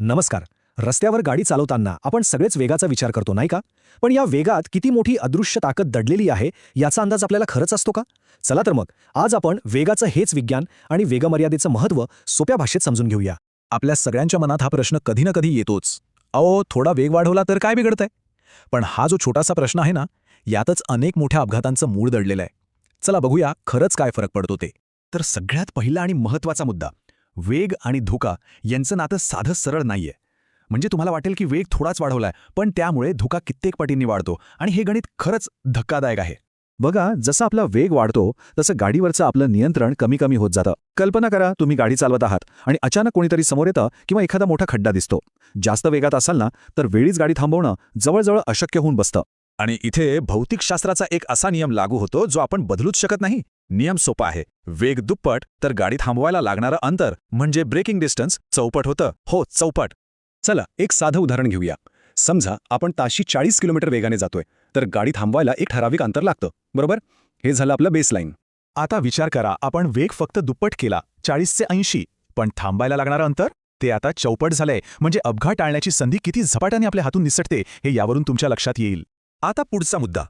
नमस्कार. रस्त्यावर गाडी चालवताना आपण सगळेच वेगाचा विचार करतो नाही का? पण या वेगात किती मोठी अदृश्य ताकद दडलेली आहे याचा अंदाज आपल्याला खरंच असतो का? चला तर मग आज आपण वेगाचं हेच विज्ञान आणि वेगमर्यादेचं महत्त्व सोप्या भाषेत समजून घेऊया. आपल्या सगळ्यांच्या मनात हा प्रश्न कधी ना कधी येतोच. अहो थोडा वेग वाढवला तर काय बिघडतंय? पण हा जो छोटासा प्रश्न आहे ना यातच अनेक मोठ्या अपघातांचं मूळ दडलेलं आहे. चला बघूया खरंच काय फरक पडतो ते. तर सगळ्यात पहिला आणि महत्त्वाचा मुद्दा वेग आणि धोका यांचं नातं साधं सरळ नाहीये. म्हणजे तुम्हाला वाटेल की वेग थोडाच वाढवलाय पण त्यामुळे धोका कित्येक पटींनी वाढतो आणि हे गणित खरंच धक्कादायक आहे. बघा जसं आपला वेग वाढतो तसं गाडीवरचं आपलं नियंत्रण कमी कमी होत जातं. कल्पना करा तुम्ही गाडी चालवत आहात आणि अचानक कोणीतरी समोर येतं किंवा एखादा मोठा खड्डा दिसतो. जास्त वेगात असाल ना तर वेळीच गाडी थांबवणं जवळजवळ अशक्य होऊन बसतं. आणि इथे भौतिकशास्त्राचा एक असा नियम लागू होतो जो आपण बदलूच शकत नाही. नियम सोपा आहे. वेग दुप्पट तर गाडी थांबवायला लागणारं अंतर म्हणजे ब्रेकिंग डिस्टन्स चौपट होतं. हो चौपट. चला एक साधं उदाहरण घेऊया. समजा आपण ताशी चाळीस किलोमीटर वेगाने जातोय तर गाडी थांबवायला एक ठराविक अंतर लागतं. बरोबर? हे झालं आपलं बेसलाईन आता विचार करा आपण वेग फक्त दुप्पट केला चाळीसचे ऐंशी पण थांबायला लागणारं अंतर? ते आता चौपट झालंय. म्हणजे अपघात टाळण्याची संधी किती झपाट्याने आपल्या हातून निसटते हे यावरून तुमच्या लक्षात येईल. आता पुढचा मुद्दा.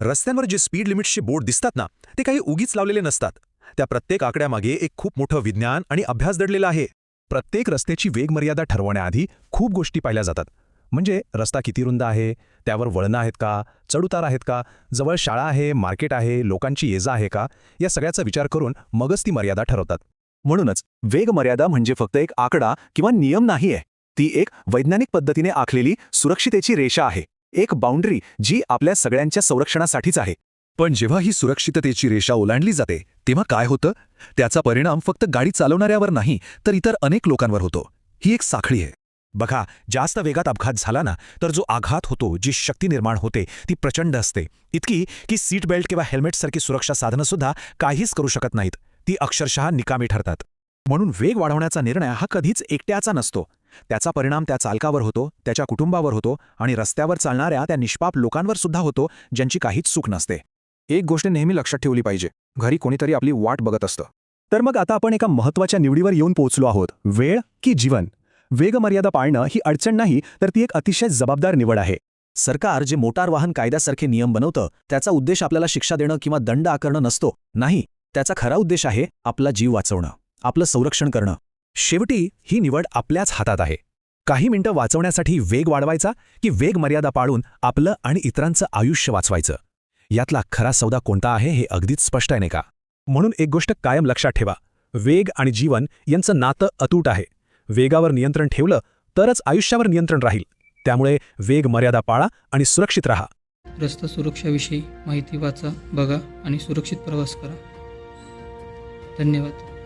रस्त्यांवर जे स्पीड लिमिटचे बोर्ड दिसतात ना ते काही उगीच लावलेले नसतात. त्या प्रत्येक आकड्यामागे एक खूप मोठं विज्ञान आणि अभ्यास दडलेला आहे. प्रत्येक रस्त्याची वेगमर्यादा ठरवण्याआधी खूप गोष्टी पाहिल्या जातात. म्हणजे रस्ता किती रुंद आहे? त्यावर वळणं आहेत का? चढउतार आहेत का? जवळ शाळा आहे? मार्केट आहे? लोकांची येजा आहे का? या सगळ्याचा विचार करून मगच ती मर्यादा ठरवतात. म्हणूनच वेगमर्यादा म्हणजे फक्त एक आकडा किंवा नियम नाहीये. ती एक वैज्ञानिक पद्धतीने आखलेली सुरक्षितेची रेषा आहे. एक बाउंड्री जी आपल्या सगळ्यांच्या संरक्षणासाठीच आहे. पण जेव्हा ही सुरक्षिततेची रेषा ओलांडली जाते तेव्हा काय होतं? त्याचा परिणाम फक्त गाडी चालवणाऱ्यावर नाही तर इतर अनेक लोकांवर होतो. ही एक साखळी आहे. बघा जास्त वेगात अपघात झाला ना तर जो आघात होतो जी शक्ती निर्माण होते ती प्रचंड असते. इतकी की सीट बेल्ट किंवा हेल्मेटसारखी सुरक्षा साधनंसुद्धा काहीच करू शकत नाहीत. ती अक्षरशः निकामी ठरतात. म्हणून वेग वाढवण्याचा निर्णय हा कधीच एकट्याचा नसतो. त्याचा परिणाम त्या चालकावर होतो त्याच्या कुटुंबावर होतो आणि रस्त्यावर चालणाऱ्या त्या निष्पाप लोकांवर सुद्धा होतो ज्यांची काहीच चूक नसते. एक गोष्ट नेहमी लक्षात ठेवली पाहिजे घरी कोणीतरी आपली वाट बघत असतं. तर मग आता आपण एका महत्त्वाच्या निवडीवर येऊन पोहोचलो आहोत वेळ की जीवन? वेगमर्यादा पाळणं ही अडचण नाही तर ती एक अतिशय जबाबदार निवड आहे. सरकार जे मोटार वाहन कायद्यासारखे नियम बनवतं त्याचा उद्देश आपल्याला शिक्षा देणं किंवा दंड आकारणं नसतो नाही. त्याचा खरा उद्देश आहे आपला जीव वाचवणं आपलं संरक्षण करणं. शेवटी ही निवड आपल्याच हातात आहे. काही मिनिटं वाचवण्यासाठी वेग वाढवायचा की वेग मर्यादा पाळून आपलं आणि इतरांचं आयुष्य वाचवायचं? यातला खरा सौदा कोणता आहे हे अगदीच स्पष्ट आहे नाही का? म्हणून एक गोष्ट कायम लक्षात ठेवा. वेग आणि जीवन यांचं नातं अतूट आहे. वेगावर नियंत्रण ठेवलं तरच आयुष्यावर नियंत्रण राहील. त्यामुळे वेग मर्यादा पाळा आणि सुरक्षित राहा. रस्ता सुरक्षाविषयी माहिती वाचा बघा आणि सुरक्षित प्रवास करा. धन्यवाद.